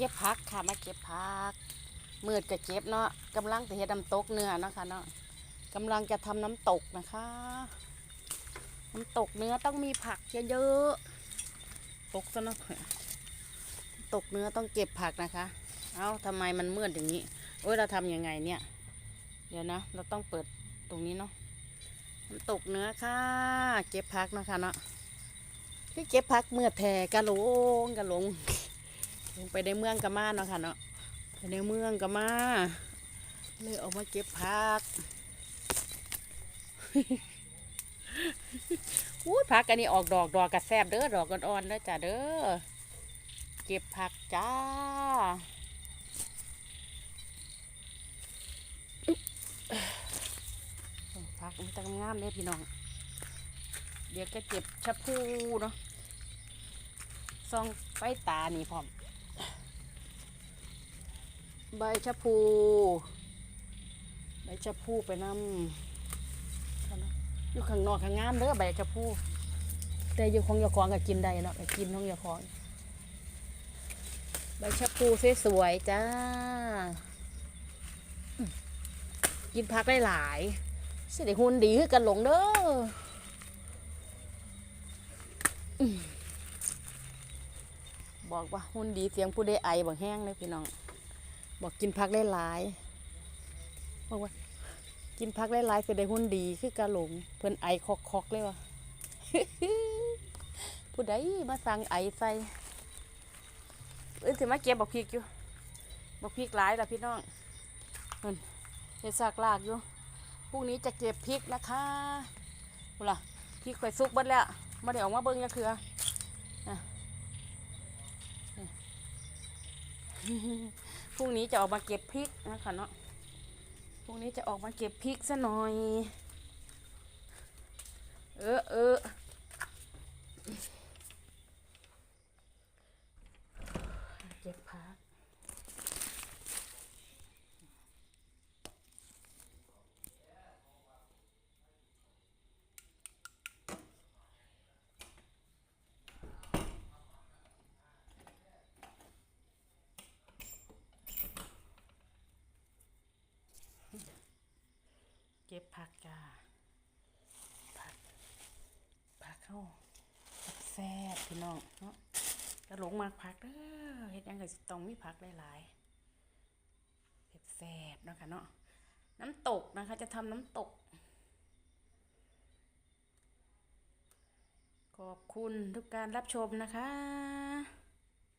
ก็บผักค่ะมาเก็บผักมืดก็เก็บเนาะกำลังจะเฮ็ดน้ำตกเนื้อนะคะเนาะกำลังจะทำน้ำตกนะคะ น้ำตกเนื้อต้องมีผักเยอะๆตกซะเนาะตกเนื้อต้องเก็บผักนะคะ เอ้าทำไมมันมืดอย่างนี้โอ้ยเราทำยังไงเนี่ย เดี๋ยวนะ เราต้องเปิดตรงนี้เนาะน้ำตกเนื้อค่ะ เก็บผักนะคะเนาะที่เก็บผักเมื่อแทกะหลงกะหลง ไปในเมืองกะมาเนาะค่ะเนาะไปในเมืองกะมาเลยออกมาเก็บผักอู้ยผักอันนี้ออกดอกดอกกระแซบเด้อดอกอ่อนๆเด้อจ้าเด้อเก็บผักจ้าผักมันจะงามเลยพี่น้อง เดี๋ยวก็เก็บชะพูเนาะซองไฟตานี่พร้อม ใบชะพู ใบชะพูไปนำอาอยู่ข้างนอกข้างงามเด้อใบชะพูแต่อยู่ของยาของก็กินได้เนาะกินของยาของใบชะพูสวยๆจ้า กินผักได้หลายสิได้หุ่นดีคือกันหลงเด้อบอกว่าหุ่นดีเสียงผู้ได้ไอบอกแห้งเลยพี่น้อง บอกกินผักได้หลายบอกว่ากินผักได้หลายสิได้หุ่นดีคือกระหลงเพิ่นไอคอกๆเลยวะผู้ใดมาสั่งไอใส่เอ้ยสิมาเก็บบักพริกอยู่บักพริกหลายละพี่น้องเพิ่นเฮ็ดซากลากอยู่พรุ่งนี้จะเก็บพริกนะคะพูล่ะพริกไข่อยสุกเบิดแล้วบ่ได้ออกมาเบิ่งจักเทื่ออะ รุ่งนี้จะออกมาเก็บพริกนะคะเนาะพรุ่งนี้จะออกมาเก็บพริกซะหน่อย เออเออเก็บผัก เก็บผักจ้าผักผักเข้าแซ่บพี่น้องเนาะกระหลงมากผักเด้อเฮ็ดยังก็สิต้องมีผักหลายๆแซ่บๆนะคะเนาะน้ำตกนะคะจะทำน้ำตก ขอบคุณทุกการรับชมนะคะ